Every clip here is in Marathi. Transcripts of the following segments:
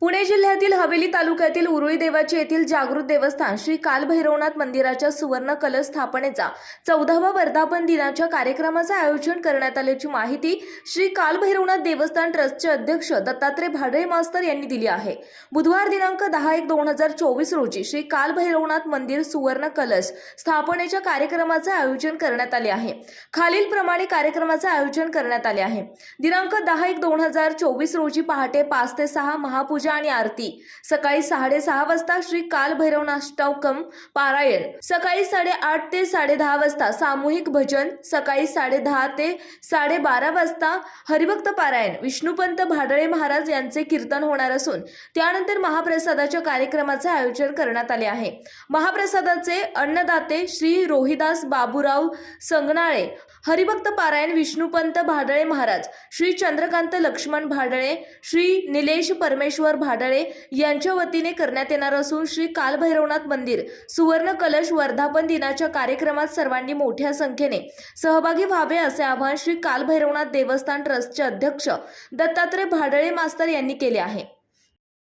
पुणे जिल्ह्यातील हवेली तालुक्यातील उरुळी देवाचे येथील जागृत देवस्थान श्री कालभैरवनाथ मंदिराच्या सुवर्ण कलश स्थापनेचा चौदावा वर्धापन दिनाच्या कार्यक्रमाचे आयोजन करण्यात आल्याची माहिती श्री कालभैरवनाथ देवस्थान ट्रस्टचे अध्यक्ष दत्तात्रय भाडळे मास्तर यांनी दिली आहे. बुधवार दिनांक दहा एक दोन हजार चोवीस रोजी श्री कालभैरवनाथ मंदिर सुवर्ण कलश स्थापनेच्या कार्यक्रमाचे आयोजन करण्यात आले आहे. खालीलप्रमाणे कार्यक्रमाचे आयोजन करण्यात आले आहे. दिनांक दहा एक दोन हजार चोवीस रोजी पहाटे पाच ते सहा महापूजा आणि आरती. सकाळी साडेसहा वाजता श्री कालभैरवनाष्टकम पारायण. सकाळी साडेआठ ते साडेदहा वाजता सामूहिक भजन. सकाळी साडेदहा ते साडेबारा वाजता हरिभक्त पारायण. विष्णुपंत भाडळे महाराज यांचे कीर्तन होणार असून त्यानंतर महाप्रसादाच्या कार्यक्रमाचे आयोजन करण्यात आले आहे. महाप्रसादाचे अन्नदाते श्री रोहिदास बाबूराव संगनाळे हरिभक्त पारायण विष्णुपंत भाडळे महाराज श्री चंद्रकांत लक्ष्मण भाडळे श्री निलेश परमेश्वर भाडळे यांच्या वतीने करण्यात येणार असून श्री कालभैरवनाथ मंदिर सुवर्ण कलश वर्धापन दिनाच्या कार्यक्रमात सर्वांनी मोठ्या संख्येने सहभागी व्हावे असे आवाहन श्री कालभैरवनाथ देवस्थान ट्रस्टचे अध्यक्ष दत्तात्रय भाडळे मास्तर यांनी केले आहे.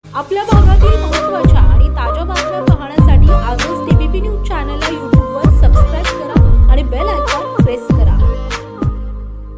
आपल्या भागातील